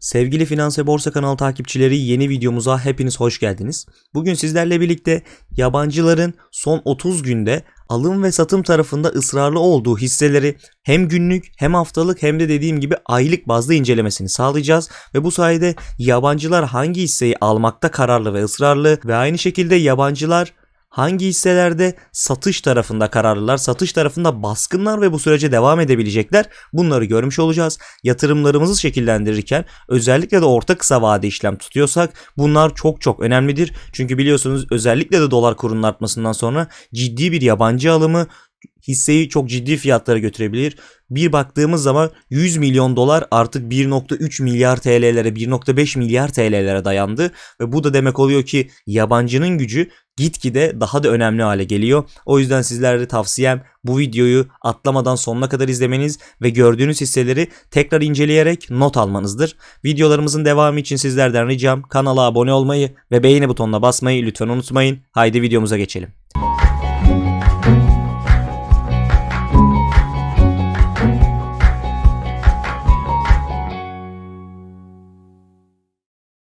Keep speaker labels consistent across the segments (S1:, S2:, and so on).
S1: Sevgili Finans ve Borsa kanalı takipçileri yeni videomuza hepiniz hoş geldiniz. Bugün sizlerle birlikte yabancıların son 30 günde alım ve satım tarafında ısrarlı olduğu hisseleri hem günlük hem haftalık hem de dediğim gibi aylık bazda incelemesini sağlayacağız ve bu sayede yabancılar hangi hisseyi almakta kararlı ve ısrarlı ve aynı şekilde yabancılar hangi hisselerde satış tarafında kararlılar, satış tarafında baskınlar ve bu sürece devam edebilecekler bunları görmüş olacağız. Yatırımlarımızı şekillendirirken özellikle de orta kısa vade işlem tutuyorsak bunlar çok çok önemlidir. Çünkü biliyorsunuz özellikle de dolar kurunun artmasından sonra ciddi bir yabancı alımı hisseyi çok ciddi fiyatlara götürebilir. Bir baktığımız zaman 100 milyon dolar artık 1.3 milyar TL'lere 1.5 milyar TL'lere dayandı ve bu da demek oluyor ki yabancının gücü gitgide daha da önemli hale geliyor. O yüzden sizlere tavsiyem bu videoyu atlamadan sonuna kadar izlemeniz ve gördüğünüz hisseleri tekrar inceleyerek not almanızdır. Videolarımızın devamı için sizlerden ricam kanala abone olmayı ve beğeni butonuna basmayı lütfen unutmayın. Haydi videomuza geçelim.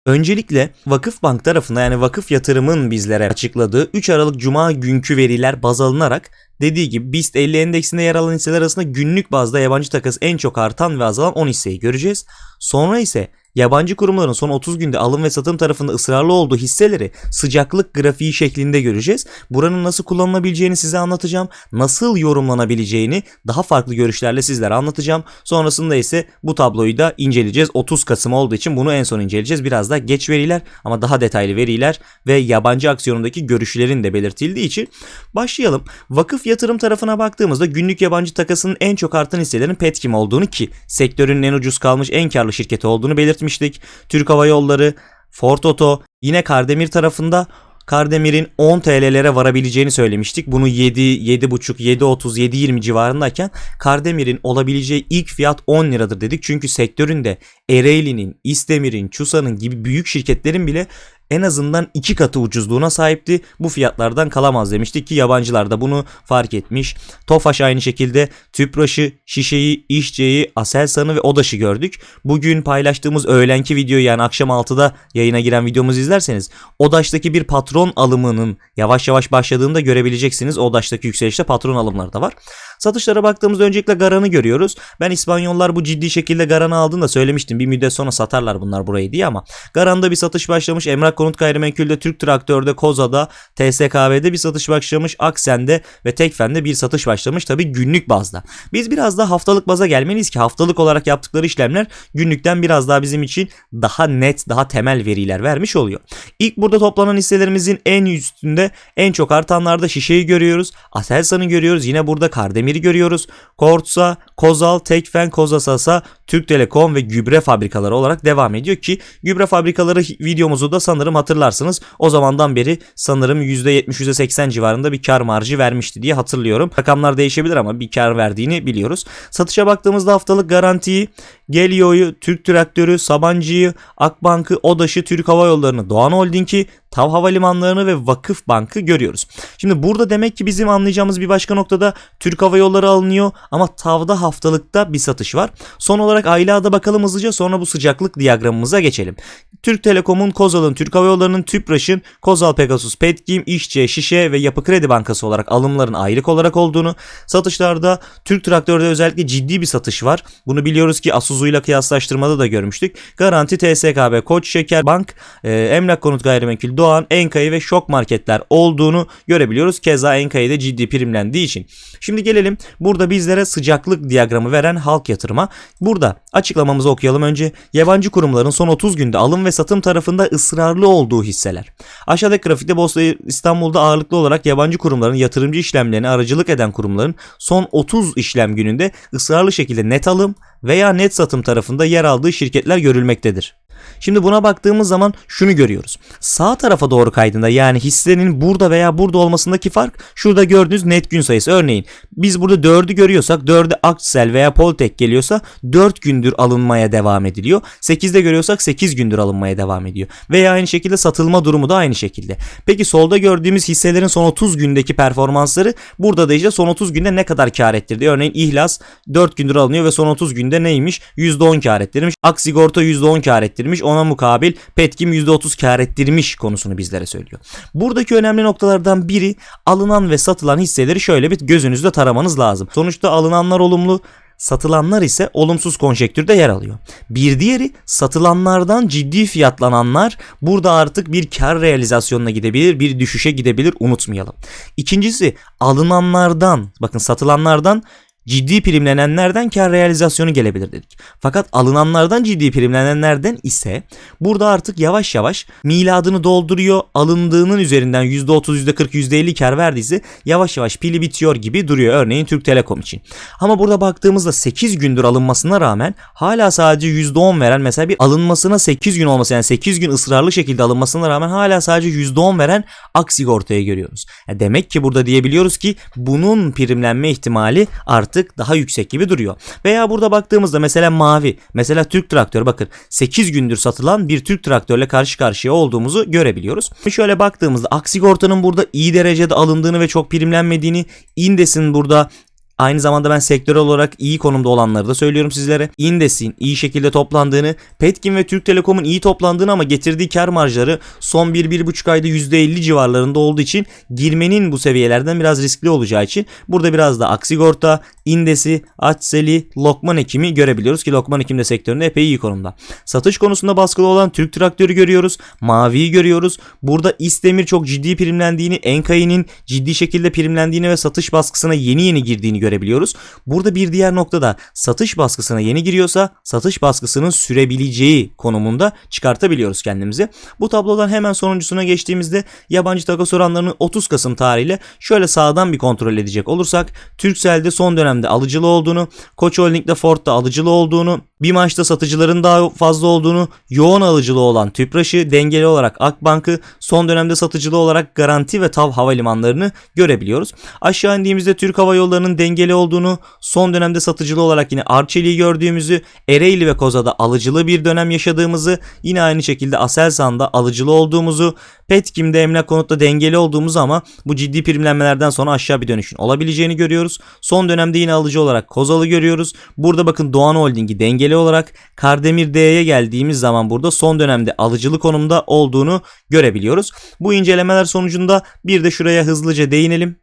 S1: Öncelikle Vakıfbank tarafında yani Vakıf Yatırım'ın bizlere açıkladığı 3 Aralık Cuma günkü veriler baz alınarak dediği gibi BIST 50 endeksinde yer alan hisseler arasında günlük bazda yabancı takas en çok artan ve azalan 10 hisseyi göreceğiz. Sonra ise yabancı kurumların son 30 günde alım ve satım tarafında ısrarlı olduğu hisseleri sıcaklık grafiği şeklinde göreceğiz. Buranın nasıl kullanılabileceğini size anlatacağım. Nasıl yorumlanabileceğini daha farklı görüşlerle sizlere anlatacağım. Sonrasında ise bu tabloyu da inceleyeceğiz. 30 Kasım olduğu için bunu en son inceleyeceğiz. Biraz daha geç veriler ama daha detaylı veriler ve yabancı aksiyonundaki görüşlerin de belirtildiği için başlayalım. Vakıf yatırım tarafına baktığımızda günlük yabancı takasının en çok artan hisselerin Petkim olduğunu ki sektörün en ucuz kalmış en karlı şirketi olduğunu belirtmiştik. Türk Hava Yolları, Ford Oto, yine Kardemir tarafında Kardemir'in 10 TL'lere varabileceğini söylemiştik. Bunu 7, 7.5, 7.30, 7.20 civarındayken Kardemir'in olabileceği ilk fiyat 10 liradır dedik. Çünkü sektöründe Ereğli'nin, İstemir'in, Çusa'nın gibi büyük şirketlerin bile en azından iki katı ucuzluğuna sahipti. Bu fiyatlardan kalamaz demiştik ki yabancılar da bunu fark etmiş. Tofaş aynı şekilde Tüpraş'ı, Şişe'yi, İşçe'yi, Aselsan'ı ve Odaş'ı gördük. Bugün paylaştığımız öğlenki videoyu yani akşam 6'da yayına giren videomuzu izlerseniz Odaş'taki bir patron alımının yavaş yavaş başladığında görebileceksiniz. Odaş'taki yükselişte patron alımları da var. Satışlara baktığımızda öncelikle Garan'ı görüyoruz. Ben İspanyollar bu ciddi şekilde Garan'ı aldığında söylemiştim. Bir müddet sonra satarlar bunlar burayı diye ama Garan'da bir satış başlamış. Emrak Konut Gayrimenkul'de, Türk Traktör'de, Koza'da, TSKB'de bir satış başlamış. Aksen'de ve Tekfen'de bir satış başlamış. Tabi günlük bazda. Biz biraz daha haftalık baza gelmeliyiz ki haftalık olarak yaptıkları işlemler günlükten biraz daha bizim için daha net, daha temel veriler vermiş oluyor. İlk burada toplanan hisselerimizin en üstünde en çok artanlarda şişeyi görüyoruz. Aselsan'ı görüyoruz. Yine burada Kardemir'i görüyoruz. Kortsa, Kozal, Tekfen, Kozasasa, Türk Telekom ve gübre fabrikaları olarak devam ediyor ki gübre fabrikaları videomuzu da sanırım hatırlarsınız. O zamandan beri sanırım %70-%80 civarında bir kar marjı vermişti diye hatırlıyorum. Rakamlar değişebilir ama bir kar verdiğini biliyoruz. Satışa baktığımızda haftalık garantiyi Gelio'yu, Türk Traktörü, Sabancı'yı, Akbank'ı, Odaş'ı, Türk Hava Yolları'nı, Doğan Holding'i, TAV Havalimanlarını ve Vakıf Bank'ı görüyoruz. Şimdi burada demek ki bizim anlayacağımız bir başka noktada Türk Hava Yolları alınıyor ama TAV'da haftalıkta bir satış var. Son olarak aylığa bakalım hızlıca sonra bu sıcaklık diyagramımıza geçelim. Türk Telekom'un, Kozal'ın, Türk Hava Yolları'nın, Tüpraş'ın, Kozal Pegasus, Petkim, İşçe, Şişe ve Yapı Kredi Bankası olarak alımların aylık olarak olduğunu, satışlarda Türk Traktör'de özellikle ciddi bir satış var. Bunu biliyoruz ki Asuzu ile kıyaslaştırmada da görmüştük. Garanti, TSKB, Koç Şeker Bank, e, Emlak Konut Gayrimenkul, Doğan, Enka'yı ve Şok Marketler olduğunu görebiliyoruz. Keza Enka'yı da ciddi primlendiği için. Şimdi gelelim burada bizlere sıcaklık diyagramı veren halk yatırıma. Burada açıklamamızı okuyalım önce. Yabancı kurumların son 30 günde alım ve satım tarafında ısrarlı olduğu hisseler. Aşağıdaki grafikte Borsa İstanbul'da ağırlıklı olarak yabancı kurumların yatırımcı işlemlerine aracılık eden kurumların son 30 işlem gününde ısrarlı şekilde net alım veya net satım tarafında yer aldığı şirketler görülmektedir. Şimdi buna baktığımız zaman şunu görüyoruz. Sağ tarafa doğru kaydığında yani hissenin burada veya burada olmasındaki fark şurada gördüğünüz net gün sayısı. Örneğin biz burada 4'ü görüyorsak 4'e Aksel veya Poltek geliyorsa 4 gündür alınmaya devam ediliyor. 8'de görüyorsak 8 gündür alınmaya devam ediyor. Veya aynı şekilde satılma durumu da aynı şekilde. Peki solda gördüğümüz hisselerin son 30 gündeki performansları burada da işte son 30 günde ne kadar kar ettirdi. Örneğin İhlas 4 gündür alınıyor ve son 30 günde neymiş? %10 kar ettirmiş. Aksigorta %10 kar ettirmiş. Ona mukabil Petkim %30 kar ettirmiş konusunu bizlere söylüyor. Buradaki önemli noktalardan biri alınan ve satılan hisseleri şöyle bir gözünüzde taramanız lazım. Sonuçta alınanlar olumlu, satılanlar ise olumsuz konjektürde yer alıyor. Bir diğeri satılanlardan ciddi fiyatlananlar burada artık bir kar realizasyonuna gidebilir, bir düşüşe gidebilir unutmayalım. İkincisi alınanlardan, bakın satılanlardan ciddi primlenenlerden kar realizasyonu gelebilir dedik. Fakat alınanlardan ciddi primlenenlerden ise burada artık yavaş yavaş miladını dolduruyor. Alındığının üzerinden %30, %40, %50 kar verdiyse yavaş yavaş pili bitiyor gibi duruyor. Örneğin Türk Telekom için. Ama burada baktığımızda 8 gündür alınmasına rağmen hala sadece %10 veren mesela bir alınmasına 8 gün olması yani 8 gün ısrarlı şekilde alınmasına rağmen hala sadece %10 veren Aksigorta'ya görüyoruz. Yani demek ki burada diyebiliyoruz ki bunun primlenme ihtimali artık daha yüksek gibi duruyor. Veya burada baktığımızda mesela mavi, mesela Türk traktörü bakın 8 gündür satılan bir Türk traktörle karşı karşıya olduğumuzu görebiliyoruz. Şöyle baktığımızda Aksigorta'nın burada iyi derecede alındığını ve çok primlenmediğini, Indes'in burada Aynı zamanda ben sektörel olarak iyi konumda olanları da söylüyorum sizlere. Indes'in iyi şekilde toplandığını, Petkim ve Türk Telekom'un iyi toplandığını ama getirdiği kar marjları son 1-1,5 ayda %50 civarlarında olduğu için girmenin bu seviyelerden biraz riskli olacağı için burada biraz da Aksigorta, Indes'i, Açseli, Lokman Ekim'i görebiliyoruz ki Lokman Ekim de sektöründe epey iyi konumda. Satış konusunda baskılı olan Türk Traktörü görüyoruz. Mavi'yi görüyoruz. Burada İstemir çok ciddi primlendiğini, Enkai'nin ciddi şekilde primlendiğini ve satış baskısına yeni yeni girdiğini görebiliyoruz görebiliyoruz. Burada bir diğer nokta da satış baskısına yeni giriyorsa satış baskısının sürebileceği konumunda çıkartabiliyoruz kendimizi. Bu tablodan hemen sonuncusuna geçtiğimizde yabancı takas oranlarını 30 Kasım tarihiyle şöyle sağdan bir kontrol edecek olursak Turkcell'de son dönemde alıcılı olduğunu, Koç Holding'de Ford'da alıcılı olduğunu, bir maçta satıcıların daha fazla olduğunu, yoğun alıcılı olan Tüpraş'ı, dengeli olarak Akbank'ı, son dönemde satıcılı olarak Garanti ve TAV havalimanlarını görebiliyoruz. Aşağı indiğimizde Türk Hava Yolları'nın dengeli olduğunu, son dönemde satıcılı olarak yine Arçelik'i gördüğümüzü, Ereğli ve Koza'da alıcılı bir dönem yaşadığımızı, yine aynı şekilde Aselsan'da alıcılı olduğumuzu, Petkim'de emlak konutta dengeli olduğumuzu ama bu ciddi primlenmelerden sonra aşağı bir dönüşün olabileceğini görüyoruz. Son dönemde yine alıcı olarak Kozalı görüyoruz. Burada bakın Doğan Holding'i dengeli olarak Kardemir D'ye geldiğimiz zaman burada son dönemde alıcılı konumda olduğunu görebiliyoruz. Bu incelemeler sonucunda bir de şuraya hızlıca değinelim.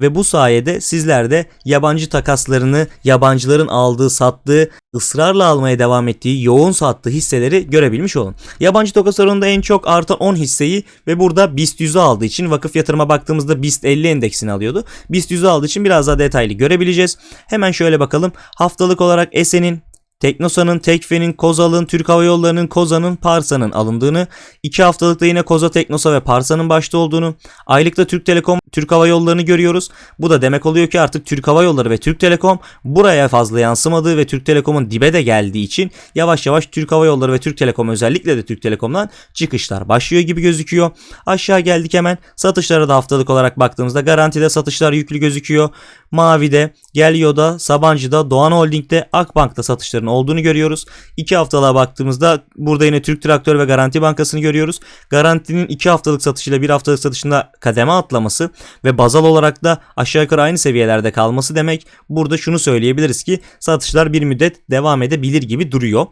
S1: Ve bu sayede sizler de yabancı takaslarını, yabancıların aldığı, sattığı, ısrarla almaya devam ettiği, yoğun sattığı hisseleri görebilmiş olun. Yabancı takas oranında en çok artan 10 hisseyi ve burada BIST 100'ü aldığı için vakıf yatırıma baktığımızda BIST 50 endeksini alıyordu. BIST 100'ü aldığı için biraz daha detaylı görebileceğiz. Hemen şöyle bakalım. Haftalık olarak Esen'in, Teknosa'nın, Tekfe'nin, Kozal'ın, Türk Hava Yolları'nın, Koza'nın, Parsa'nın alındığını, 2 haftalıkta yine Koza, Teknosa ve Parsa'nın başta olduğunu, aylıkta Türk Telekom, Türk Hava Yolları'nı görüyoruz. Bu da demek oluyor ki artık Türk Hava Yolları ve Türk Telekom buraya fazla yansımadığı ve Türk Telekom'un dibe de geldiği için yavaş yavaş Türk Hava Yolları ve Türk Telekom özellikle de Türk Telekom'dan çıkışlar başlıyor gibi gözüküyor. Aşağı geldik hemen satışlara da haftalık olarak baktığımızda garantide satışlar yüklü gözüküyor. Mavi'de, Gelio'da, Sabancı'da, Doğan Holding'de, Akbank'ta satışların olduğunu görüyoruz. 2 haftalığa baktığımızda burada yine Türk Traktör ve Garanti Bankası'nı görüyoruz. Garantinin 2 haftalık satışıyla 1 haftalık satışında kademe atlaması ve bazal olarak da aşağı yukarı aynı seviyelerde kalması demek. Burada şunu söyleyebiliriz ki satışlar bir müddet devam edebilir gibi duruyor.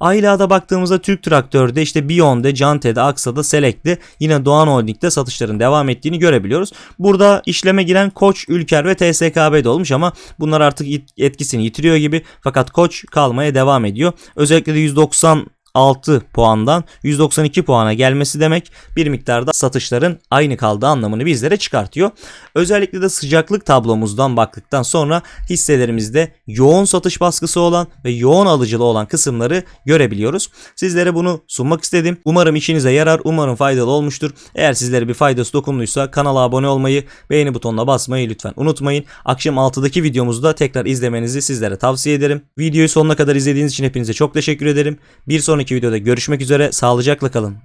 S1: Ayla'da baktığımızda Türk Traktör'de işte Bion'de, Cante'de, Aksa'da, Select'de yine Doğan Holding'de satışların devam ettiğini görebiliyoruz. Burada işleme giren Koç, Ülker ve TSKB'de olmuş ama bunlar artık etkisini yitiriyor gibi fakat Koç kalmaya devam ediyor. Özellikle de 190 6 puandan 192 puana gelmesi demek bir miktarda satışların aynı kaldığı anlamını bizlere çıkartıyor. Özellikle de sıcaklık tablomuzdan baktıktan sonra hisselerimizde yoğun satış baskısı olan ve yoğun alıcılı olan kısımları görebiliyoruz. Sizlere bunu sunmak istedim. Umarım işinize yarar, umarım faydalı olmuştur. Eğer sizlere bir faydası dokunduysa kanala abone olmayı, beğeni butonuna basmayı lütfen unutmayın. Akşam 6'daki videomuzu da tekrar izlemenizi sizlere tavsiye ederim. Videoyu sonuna kadar izlediğiniz için hepinize çok teşekkür ederim. Bir sonraki sonraki videoda görüşmek üzere. Sağlıcakla kalın.